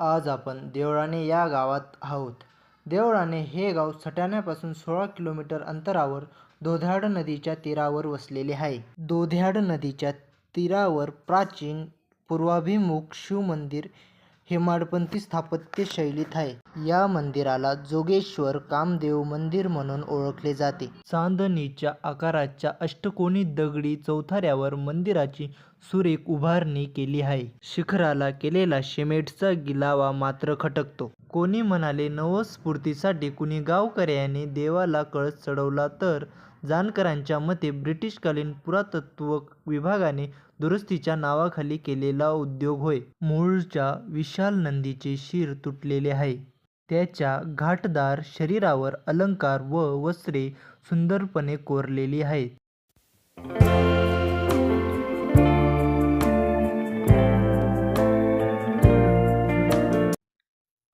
आज आपण देवळाणे या गावात आहोत. देवळाणे हे गाव सटाण्यापासून सोळा किलोमीटर अंतरावर दोध्याड नदीच्या तीरावर वसलेले आहे. दोध्याड नदीच्या तीरावर प्राचीन पूर्वाभिमुख शिवमंदिर हेमाडपंथी स्थापत्य शैलीत आहे. या मंदिराला जोगेश्वर कामदेव मंदिर म्हणून ओळखले जाते. चांदणीच्या आकाराच्या अष्टकोनी दगडी चौथऱ्यावर मंदिराची सुरेख उभारणी केली आहे. शिखराला केलेला सिमेंटचा गिलावा मात्र खटकतो. कोणी म्हणाले नवस्फूर्तीसाठी कुणी गावकऱ्याने देवाला कळस चढवला तर जानकरांच्या मते ब्रिटिशकालीन पुरातत्त्व विभागाने दुरुस्तीच्या नावाखाली केलेला उद्योग होय. मूळच्या विशाल नंदीचे शिर तुटलेले आहे. त्याच्या घाटदार शरीरावर अलंकार व वस्त्रे सुंदरपणे कोरलेली आहेत.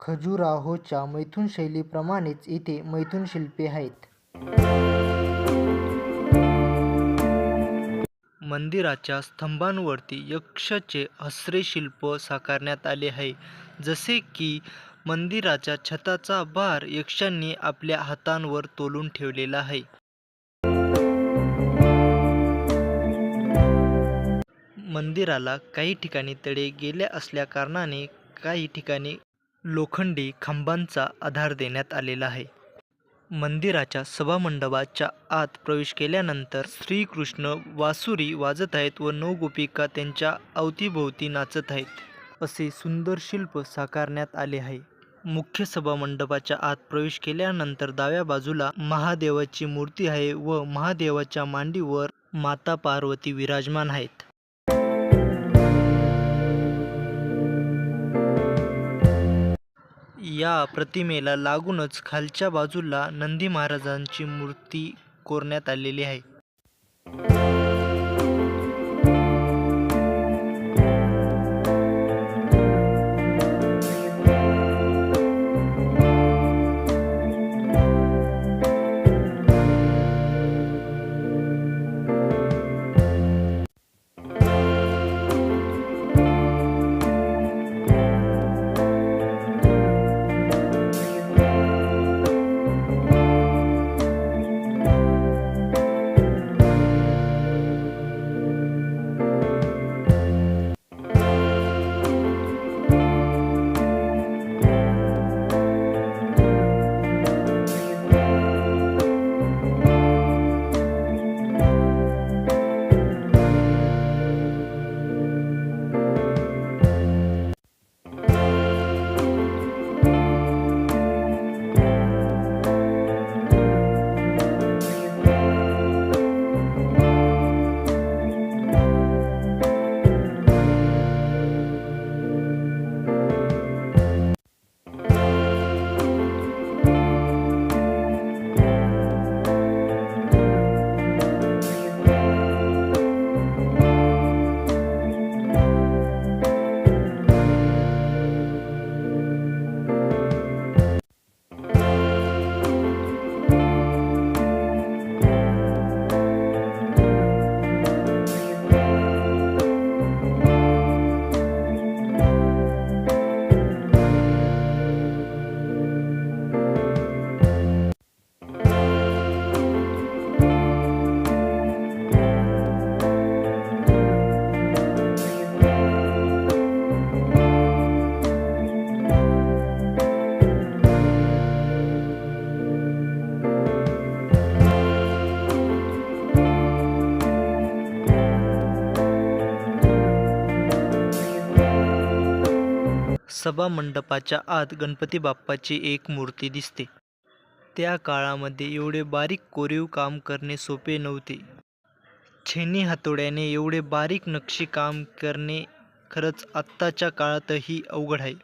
खजुराहोच्या मैथुन शैलीप्रमाणेच इथे मैथुनशिल्पे आहेत. मंदिराच्या स्तंभांवरती यक्षचे यक्षाचे हस्तशिल्प साकारण्यात आले आहे. जसे की मंदिराच्या छताचा भार यक्षांनी आपल्या हातांवर तोलून ठेवलेला आहे. मंदिराला काही ठिकाणी तडे गेले असल्याकारणाने काही ठिकाणी लोखंडी खांबांचा आधार देण्यात आलेला आहे. मंदिराच्या सभामंडपाच्या आत प्रवेश केल्यानंतर श्रीकृष्ण बासुरी वाजत आहेत व नऊ गोपिका त्यांच्या अवतीभोवती नाचत आहेत, असे सुंदर शिल्प साकारण्यात आले आहे. मुख्य सभामंडपाच्या आत प्रवेश केल्यानंतर डाव्या बाजूला महादेवाची मूर्ती आहे व महादेवाच्या मांडीवर माता पार्वती विराजमान आहेत. या प्रतिमेला लागूनच खालच्या बाजूला नंदी महाराजांची मूर्ती कोरण्यात आलेली आहे. सभामंडपाच्या आत गणपती बाप्पाची एक मूर्ती दिसते. त्या काळामध्ये एवढे बारीक कोरीव काम करणे सोपे नव्हते. छेनी-हातोड्याने एवढे बारीक नक्षीकाम करणे खरंच आत्ताच्या काळातही अवघड आहे.